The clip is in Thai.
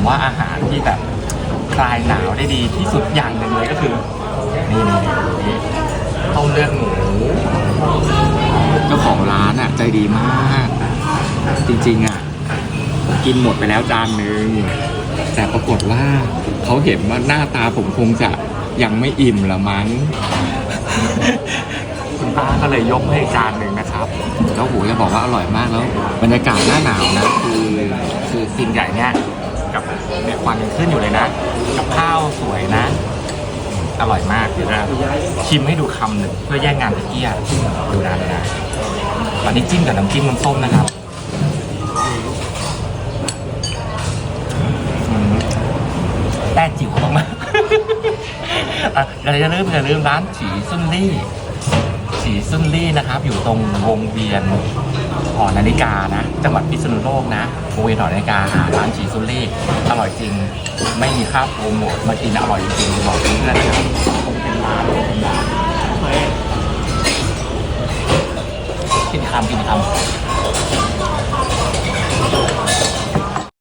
ผมว่าอาหารที่แบบคลายหนาวได้ดีที่สุดอย่างหนึ่งเลยก็คือ นี่นี่นี่ต้มเลือดหมูเจ้าของร้านอะใจดีมาก จริงๆอะกินหมดไปแล้วจานหนึ่งแต่ปรากฏว่าเขาเห็นว่าหน้าตาผมคงจะยังไม่อิ่มละมั้งคุณป้าก็เลยยกให้จานหนึ่งนะครับ แล้วโหจะบอกว่าอร่อยมากแล้ว บรรยากาศหน้าหนาวนะคือคือสิ่งใหญ่เนี่ย กับเนี่ยควันยังขึ้นอยู่เลยนะ กับข้าวสวยนะ อร่อยมากเดี๋ยวนะชิมให้ดูคำหนึ่งเพื่อแย่งงานตะเกียดูนะดูนะตอนนี้จิ้มกับน้ำจิ้มน้ำส้มนะครับแต้จิ๋วมากๆอะอย่าลืมอย่าลืมร้านฉีซุนลี่ฉีซุนลี่นะครับ อยู่ตรงวงเวียน อนาฬิกานะ จังหวัดพิษณุโลกนะบริเวียนหอนาฬิกาหาร้านฉีซุนลี่อร่อยจริง ไม่มีค่าโปรโมทมากินอร่อยจริงบอกนี้นะครับเป็นร้านเป็นร้านกินคำกินคำ